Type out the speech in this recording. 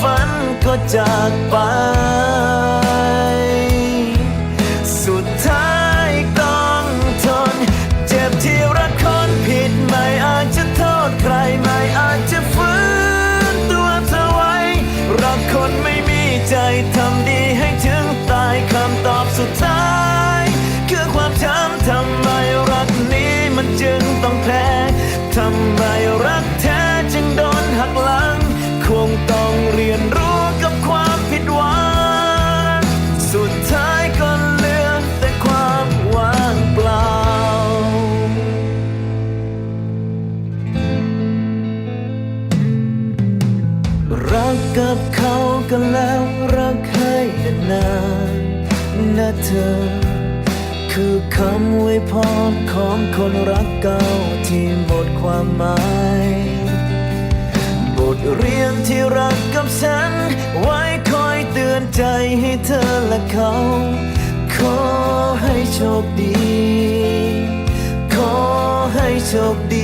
ฝันก็จากไป สุดท้ายต้องทน เจ็บที่รักคนผิดไม่อาจจะโทษใครไม่อาจจะฟื้นตัวเธอไว้ รักคนไม่มีใจทำดีให้ถึงตายคำตอบสุดท้าย รักกับเขากันแล้วรักให้นานนะเธอ คือคำไวยพรของคนรักเก่าที่หมดความหมายบทเรียนที่รักกับฉัน ไว้คอยเตือนใจให้เธอและเขา ขอให้โชคดี ขอให้โชคดี